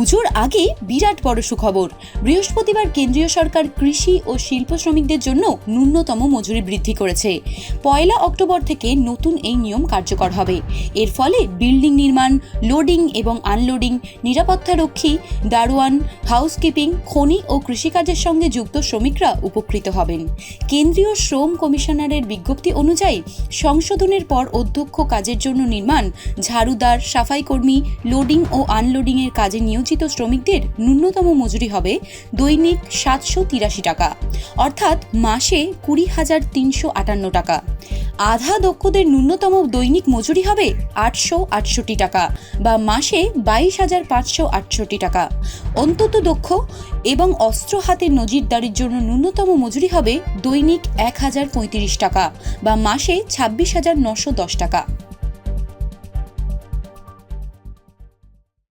পুজোর আগে বিরাট বড় সুখবর। বৃহস্পতিবার কেন্দ্রীয় সরকার কৃষি ও শিল্প শ্রমিকদের জন্য ন্যূনতম মজুরি বৃদ্ধি করেছে। পয়লা অক্টোবর থেকে নতুন এই নিয়ম কার্যকর হবে। এর ফলে বিল্ডিং নির্মাণ, লোডিং এবং আনলোডিং নিরাপত্তারক্ষী দারোয়ান, হাউসকিপিং, খনি ও কৃষিকাজের সঙ্গে যুক্ত শ্রমিকরা উপকৃত হবেন। কেন্দ্রীয় শ্রম কমিশনারের বিজ্ঞপ্তি অনুযায়ী সংশোধনের পর অধ্যক্ষ কাজের জন্য নির্মাণ, ঝাড়ুদার সাফাই কর্মী লোডিং ও আনলোডিংয়ের কাজে নিয়োজিত শ্রমিকদের ন্যূনতম মজুরি হবে দৈনিক সাতশো তিরাশি টাকা, অর্থাৎ মাসে কুড়ি হাজার তিনশো আটান্ন টাকা। আধা দক্ষদের ন্যূনতম দৈনিক মজুরি হবে আটশো আটষট্টি টাকা বা মাসে বাইশ হাজার পাঁচশো আটষট্টি টাকা। অন্তত দক্ষ এবং অস্ত্র হাতে নজিরদারির জন্য ন্যূনতম মজুরি হবে দৈনিক এক হাজার পঁয়ত্রিশ টাকা বা মাসে ছাব্বিশ হাজার নশো দশ টাকা।